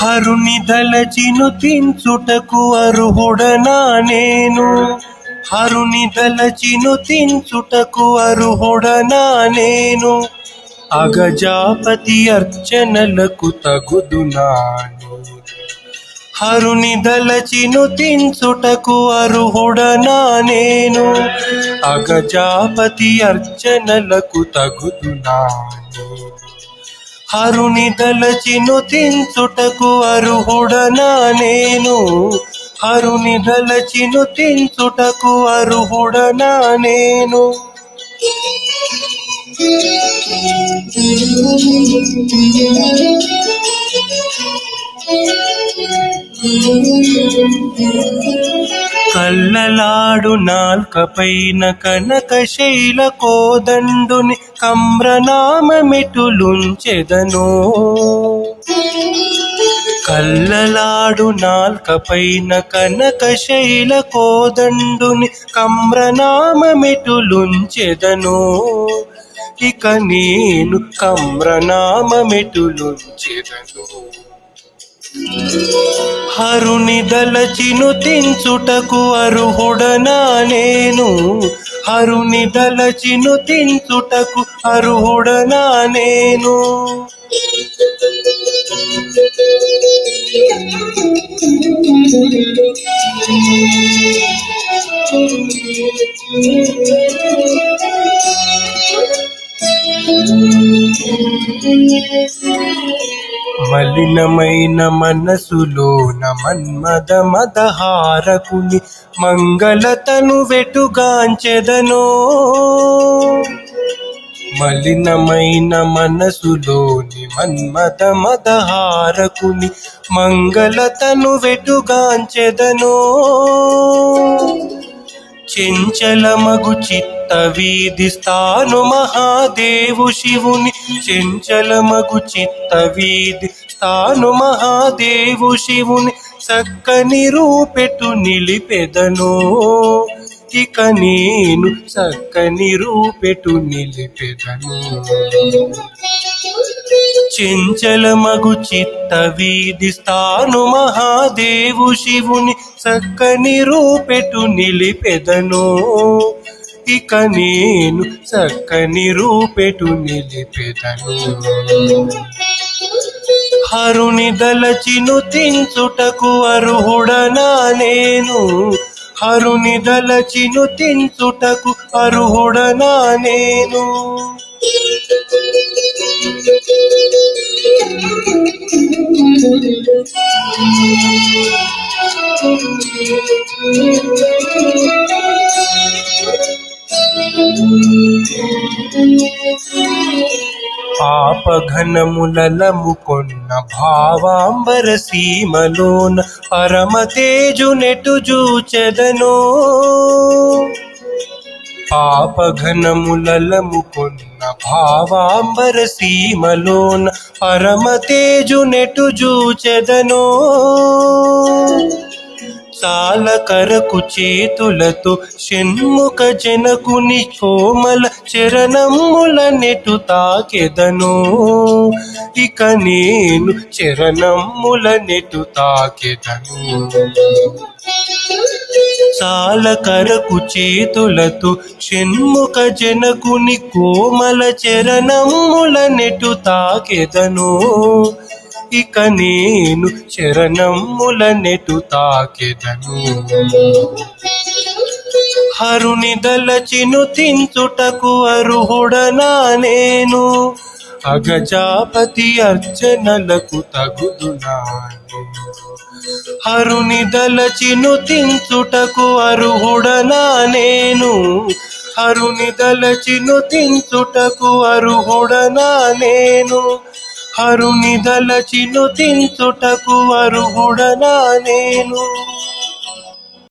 హరుని దలచిను తించుటకు అర్హుడనా నేను? హరుని దలచిను తించుటకు అర్హుడనా నేను? అగజాపతి అర్చనలకు తగుదునాను హరుని దలచిను తించుటకు అర్హుడనా నేను? అగజాపతి అర్చనలకు తగుదునాను హరుని దలచిను తించుటకు అర్హుడనా నేను? హరుని దలచిను తించుటకు అర్హుడనా నేను? కళ్ళలాడు నాల్కపైన కనక శైల కోదండుని కమ్రనామమిటులుంచెదను. కళ్ళలాడు నాల్కపైన కనక శైల కోదండుని కమ్రనామమిటులుంచెదను. ఇక నేను కమ్రనామమిటులుంచెదను. హరుని దలచిను తించుటకు అర్హుడనా నేను? హరుని దలచిను తించుటకు అర్హుడనా నేను? Thank you. మలినమైన మనసులో నమన్మద మదహారకుని మంగళతను వెటుగాంచెదనో. మలినమైన మనసులోని మన్మద మదహారకుని మంగళతను వెటుగాంచెదనో. చెంచలమగు చిత్త వీధి స్థాను మహాదేవు శివుని. చెంచలమగు చిత్త వీధి స్థాను మహాదేవు శివుని. చక్కని రూపెటు నిలిపెదను. ఇక నేను చక్కని రూపెటు నిలిపెదను. చెంచలమగు చిత్త వీధి స్థాను మహాదేవు శివుని. చక్కని రూపెటు నిలిపెదను. ఇక నేను చక్కని రూపెటు నిలిపెదను. హరుని దలచిను తించుటకు అర్హుడనా నేను? హరుని దలచిను తించుటకు అర్హుడనా నేను? పాపఘనములము కొన్న భావాంబర సీమలోన పరమ తేజునెటు జూచెదనో పాపఘనములము కొన్న భావాంబర సీమలోన పరమ తేజునెటు జూచెదనో. చాల కరకు చేతులతో షణ్ముఖ జనకుని కోమల చరణముల నెటు తాకెదను. ఇక నేను చరణముల నెటు తాకెదను. సాల కరకు చేతులతో షణ్ముఖ జనకుని కోమల చరణముల నెటు తాకెదను. ఇక నేను చరణముల నెటు తాకెదను. హరుని దలచిను తించుటకు అర్హుడనా నేను? అగజాపతి అర్చనలకు తగుదునాను హరుని దలచిను తించుటకు అర్హుడనా నేను? హరుని దలచిను తించుటకు అర్హుడనా నేను? హరుని దలచిను తించుటకు అర్హుడనా నేను?